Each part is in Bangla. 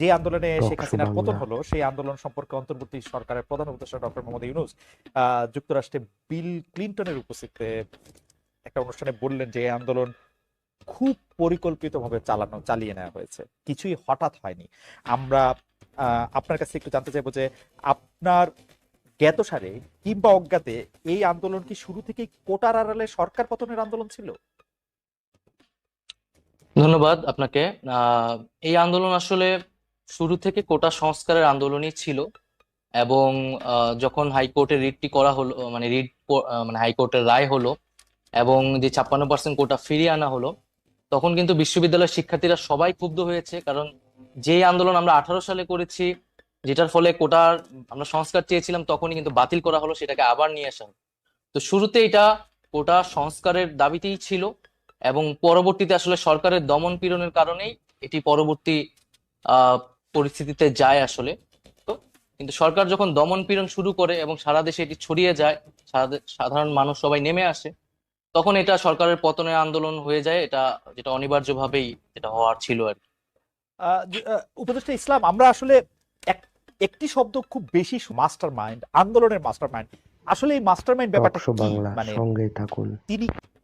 যে আন্দোলনে শেখ হাসিনার পতন হলো সেই আন্দোলন সম্পর্কে অন্তর্বর্তী সরকারের প্রধান উপদেষ্টা ডক্টর মোহাম্মদ ইউনুস আহ, যুক্তরাষ্ট্রে বিল ক্লিন্টনের উপস্থিতিতে একটা অনুষ্ঠানে বললেন যে এই আন্দোলন খুব পরিকল্পিতভাবে চালানো চালিয়ে নেওয়া হয়েছে। কিছুই হঠাৎ হয়নি। আমরা আহ, আপনার কাছে একটু জানতে চাইব যে আপনার জ্ঞাতসারে কিংবা অজ্ঞাতে এই আন্দোলন কি শুরু থেকেই কোটার আড়ালে সরকার পতনের আন্দোলন ছিল? ধন্যবাদ আপনাকে। আহ, এই আন্দোলন আসলে শুরু থেকে কোটা সংস্কারের আন্দোলনই ছিল এবং যখন হাইকোর্টে রিটটি করা হলো মানে রিট মানে হাইকোর্টের রায় হলো এবং যে ছাপ্পান্ন পার্সেন্ট কোটা ফিরিয়ে আনা হলো, তখন কিন্তু বিশ্ববিদ্যালয়ের শিক্ষার্থীরা সবাই ক্ষুব্ধ হয়েছে। কারণ যেই আন্দোলন আমরা আঠারো সালে করেছি, যেটার ফলে কোটার আমরা সংস্কার চেয়েছিলাম, তখনই কিন্তু বাতিল করা হলো, সেটাকে আবার নিয়ে আসা তো শুরুতে এটা কোটা সংস্কারের দাবিতেই ছিল এবং পরবর্তীতে আসলে সরকারের দমন পীড়নের কারণেই এটি পরবর্তী পরিস্থিতিতে যায় আসলে তো কিন্তু সরকার যখন দমন পীড়ন শুরু করে এবং সারা দেশে এটি ছড়িয়ে যায় সাধারণ মানুষ সবাই নেমে আসে তখন এটা সরকারের পতনের আন্দোলন হয়ে যায় এটা যেটা অনিবার্যভাবেই যেটা হওয়ার ছিল আর কি। আহ, যে, উপদেষ্টা ইসলাম আমরা আসলে এক- একটি শব্দ খুব বেশি মাস্টার মাইন্ড আন্দোলনের মাস্টার মাইন্ড আসলে এই মাস্টার মাইন্ড ব্যাপারটা মানে তিনি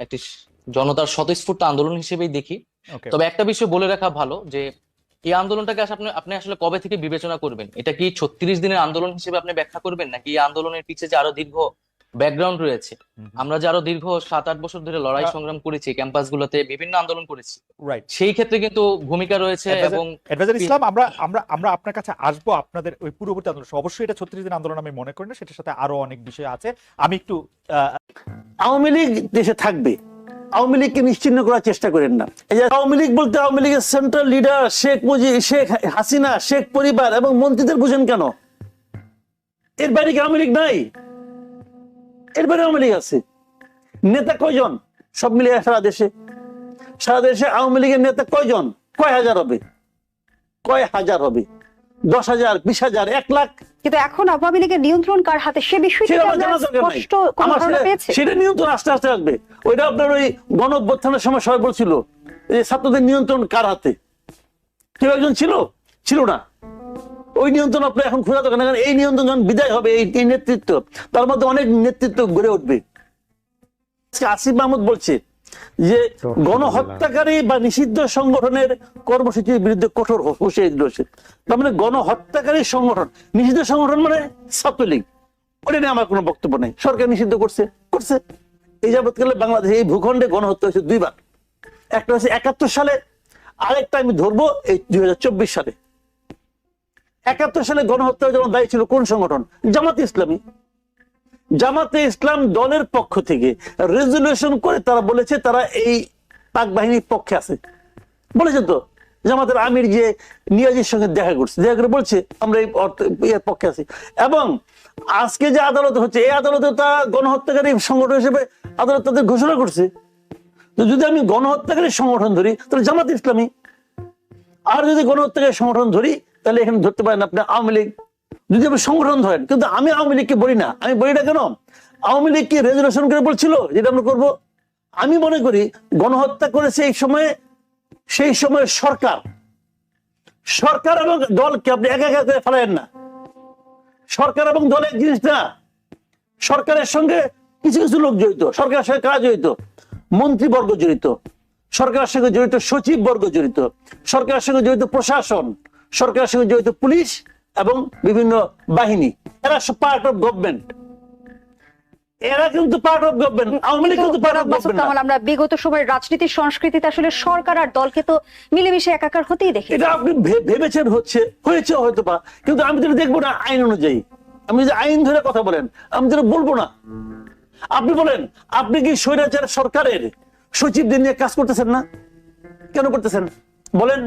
একটি জনতার স্বতঃস্ফূর্ত আন্দোলন হিসেবেই দেখি। তবে একটা বিষয় বলে রাখা ভালো যে এই আন্দোলনটাকে আপনি আপনি আসলে কবে থেকে বিবেচনা করবেন? এটা কি ছত্রিশ দিনের আন্দোলন হিসেবে আপনি ব্যাখ্যা করবেন? নাকি এই আন্দোলনের পিছে যে আরও দীর্ঘ ব্যাকগ্রাউন্ড রয়েছে? আমরা যে আরও দীর্ঘ সাত আট বছর ধরে লড়াই সংগ্রাম করেছি ক্যাম্পাস গুলোতে বিভিন্ন আন্দোলন করেছি। রাইট সেই ক্ষেত্রে কিন্তু ভূমিকা রয়েছে এবং অ্যাডভাইজার ইসলাম আমরা আমরা আমরা আপনার কাছে আসব আপনাদের ওই পূর্ববর্তী আন্দোলন। অবশ্যই এটা ছত্রিশ দিন আন্দোলন আমি মনে করি না সেটার সাথে আরও অনেক বিষয় আছে। আমি একটু আহ, আওয়ামী লীগ দেশে থাকবে, আওয়ামী লীগকে নিশ্চিহ্ন করার চেষ্টা করেন না। এই যে আওয়ামী লীগ বলতে আওয়ামী লীগের সেন্ট্রাল লিডার শেখ মুজিব শেখ হাসিনা, শেখ পরিবার এবং মন্ত্রীদের বুঝেন কেন? এর বাইরে কি আওয়ামী লীগ নাই? এর বাইরে আওয়ামী লীগ আছে। নেতা কয়জন? সব মিলিয়ে সারা দেশে। সারা দেশে আওয়ামী লীগের নেতা কয়জন? কয় হাজার হবে? কয় হাজার হবে? দশ হাজার বিশ হাজার এক লাখ। কিন্তু এখন আওয়ামী লীগের নিয়ন্ত্রণ কার হাতে সে বিষয়টি সেটা নিয়ন্ত্রণ আস্তে আস্তে আসবে। ওইটা আপনার ওই গণ অভ্যুত্থানের সময় সবাই বলছিল যে ছাত্রদের নিয়ন্ত্রণ কার হাতে? কেউ একজন ছিল? ছিল না। ওই নিয়ন্ত্রণ আপনার এখন খোঁজা দরকার না, কারণ এই নিয়ন্ত্রণ যখন বিদায় হবে এই এই নেতৃত্ব তার মধ্যে অনেক নেতৃত্ব গড়ে উঠবে। আজকে আসিফ মাহমুদ বলছে যে গণহত্যাকারী বা নিষিদ্ধ সংগঠনের কর্মসূচির বিরুদ্ধে কঠোর হুঁশিয়ারি দিয়েছে। তার মানে গণহত্যাকারী সংগঠন নিষিদ্ধ সংগঠন মানে ছাত্রলীগ। ওটা নিয়ে আমার কোনো বক্তব্য নেই। সরকার নিষিদ্ধ করছে করছে। এই যাবৎকালে বাংলাদেশে এই ভূখণ্ডে গণহত্যা হয়েছে দুইবার। একটা হচ্ছে একাত্তর সালে আরেকটা আমি ধরবো এই দুই হাজার চব্বিশ সালে। একাত্তর সালে গণহত্যা যখন দায়ী ছিল কোন সংগঠন? জামাতে ইসলামী। জামাতে ইসলাম দলের পক্ষ থেকে রেজলিউশন করে তারা বলেছে তারা এই পাক বাহিনীর পক্ষে আছে। বলেছে তো, জামাতের আমির গিয়ে নিয়াজির সঙ্গে দেখা করছে, দেখা করে বলছে, আমরা এই এর পক্ষে আছি। এবং আজকে যে আদালত হচ্ছে, এই আদালতে তারা গণহত্যাকারী সংগঠন হিসেবে আদালত তাদের ঘোষণা করছে। যদি আমি গণহত্যাকারী সংগঠন ধরি, তাহলে জামাত ইসলামী। আর যদি গণহত্যাকারী সংগঠন ধরি, তাহলে এখানে ধরতে পারেন আপনি আওয়ামী লীগ। যদি আপনি সংগঠন ধরেন, কিন্তু আমি আওয়ামী লীগকে বলি না। আমি বলি না কেন? আওয়ামী লীগ কি রেজুলেশন করে বলছিল যেটা আমরা করব? আমি মনে করি গণহত্যা করেছে এই সময়ে, সেই সময়ের সরকার। সরকার এবং দলকে আপনি একা একা করে ফেলেন না। সরকার এবং দলের জিনিস না। সরকারের সঙ্গে কিছু কিছু লোক জড়িত। সরকারের সঙ্গে কারা জড়িত? মন্ত্রীবর্গ জড়িত। সরকারের সঙ্গে জড়িত সচিব বর্গ জড়িত। সরকারের সঙ্গে জড়িত প্রশাসন। সরকারের সঙ্গে জড়িত পুলিশ। এবং বিভিন্ন বাহিনী এরা সব পার্ট অফ গভর্নমেন্ট এরা কিন্তু part of government Awami League কিন্তু পার্ট অফ গভর্নমেন্ট আমরা বিগত সময়ের রাজনীতির সংস্কৃতিতে আসলে সরকার আর দলকে তো মিলেমিশে একাকার হতেই দেখি এটা আপনি ভেবেছেন হচ্ছে হয়েছে হয়তো বা কিন্তু আমি যেটা দেখব না আইন অনুযায়ী। আমি যে আইন ধরে কথা বলেন আমি যেটা বলব না। আপনি বলেন আপনি কি স্বৈরাচার সরকারের সচিবদের নিয়ে কাজ করতেছেন না? কেন করতেছেন? বলেন।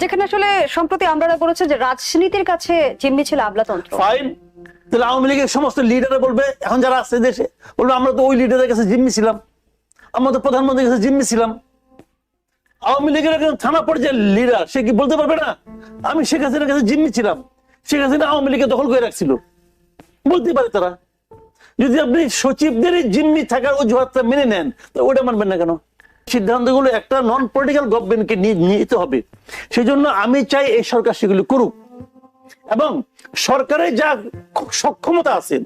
যেখানে আসলে সম্প্রতি আমরা বলেছে যে রাজনীতির কাছে জিম্মি ছিল আমলাতন্ত্র ফাইন তাহলে আওয়ামী লীগের সমস্ত লিডাররা বলবে, এখন যারা আছে দেশে, বলবে, আমরা তো ওই লিডারের কাছে জিম্মি ছিলাম। আমরা তো প্রধানমন্ত্রীর কাছে জিম্মি ছিলাম। আওয়ামী লীগের থানা পর্যায়ের লিডার সে কি বলতে পারবে না? আমি শেখ হাসিনার কাছে জিম্মি ছিলাম। শেখ হাসিনা আওয়ামী লীগকে দখল করে রাখছিল। বলতে পারে তারা। যদি আপনি সচিবদের এই জিম্মি থাকার অজুহাতটা মেনে নেন, তো ওটা মানবেন না কেন? সিদ্ধান্তগুলো একটা নন পলিটিক্যাল গভর্নমেন্টকে নিতে হবে। সেই জন্য আমি চাই এই সরকার সেগুলো করুক। এবং সরকারের যা সক্ষমতা আছে,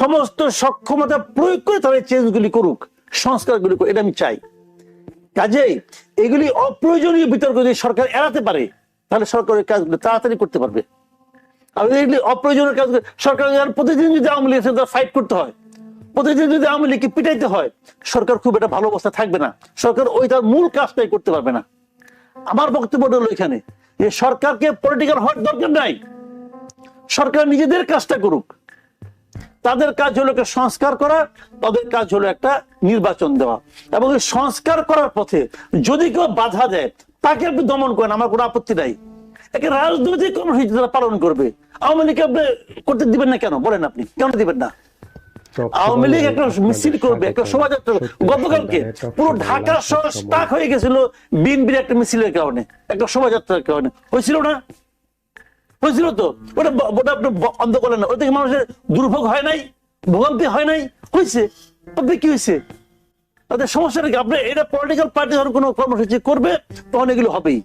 সমস্ত সক্ষমতা প্রয়োগ করে তারা চেঞ্জগুলি করুক, সংস্কারগুলি করুক, এটা আমি চাই। কাজেই এগুলি অপ্রয়োজনীয় বিতর্ক যদি সরকার এড়াতে পারে, তাহলে সরকারের কাজগুলো তাড়াতাড়ি করতে পারবে। আর এগুলি অপ্রয়োজনীয় কাজ সরকার প্রতিদিন যদি আওয়ামী সাথে ফাইট করতে হয়। প্রতিদিন যদি আওয়ামী লীগকে পিটাইতে হয়, সরকার খুব একটা ভালো অবস্থা থাকবে না। সরকার ওই তার মূল কাজটাই করতে পারবে না। আমার বক্তব্য হলো এখানে যে সরকারকে পলিটিক্যাল হওয়ার দরকার নাই। সরকার নিজেদের কাজটা করুক। তাদের কাজ হলো একটা সংস্কার করা, তাদের কাজ হলো একটা নির্বাচন দেওয়া। এবং এই সংস্কার করার পথে যদি কেউ বাধা দেয়, তাকে আপনি দমন করেন, আমার কোনো আপত্তি নাই। একে রাজনৈতিক কর্মসূচি তারা পালন করবে। আওয়ামী লীগকে আপনি করতে দিবেন না কেন? বলেন আপনি, কেন দিবেন না? আওয়ামী লীগ একটা মিছিল করবে একটা শোভাযাত্রা গতকালকে পুরো ঢাকা শহর স্টাক হয়ে গেছিল বিএনপির একটা মিছিলের কারণে একটা শোভাযাত্রার কারণে। হয়েছিল না? হয়েছিল তো? ওটা ওটা আপনি বন্ধ করলেন না। ওটা থেকে মানুষের দুর্ভোগ হয় নাই? ভোগান্তি হয় নাই? হয়েছে। আপনি কি হয়েছে? তাদের সমস্যাটা কি? আপনি এটা পলিটিক্যাল পার্টি যখন কোনো কর্মসূচি করবে তখন এগুলো হবেই।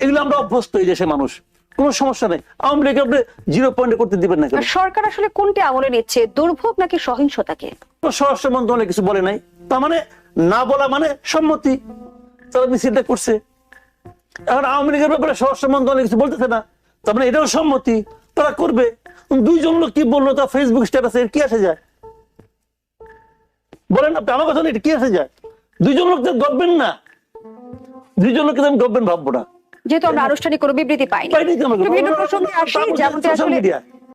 এগুলো আমরা অভ্যস্ত এই দেশের মানুষ। কোনো সমস্যা নেই। আওয়ামী লীগ আপনি জিরো পয়েন্টে করতে দিবেন না সরকার আসলে কোনটি আমলে নিচ্ছে দুর্ভোগ নাকি সহিংসতাকে? স্বরাষ্ট্র মন্ত্রণালয় কিছু বলে নাই। তার মানে না বলা মানে সম্মতি। তারা মিছিলটা করছে। এখন আওয়ামী লীগের ব্যাপারে স্বরাষ্ট্র মন্ত্রণালয় কিছু বলতেছে না। তার মানে এটাও সম্মতি। তারা করবে। দুইজন লোক কি বলল? তা ফেসবুক স্ট্যাটাসে কি আসে যায়? বলেন আপনি আমার কথা এটা কি আসে যায়? দুইজন লোক তো গভর্নমেন্ট না। দুইজন লোককে আমি গভর্নমেন্ট ভাববো না। যেহেতু আমরা আনুষ্ঠানিক কোনো বিবৃতি পাইনি। বিভিন্ন প্রসঙ্গে আসি যেমন আসলে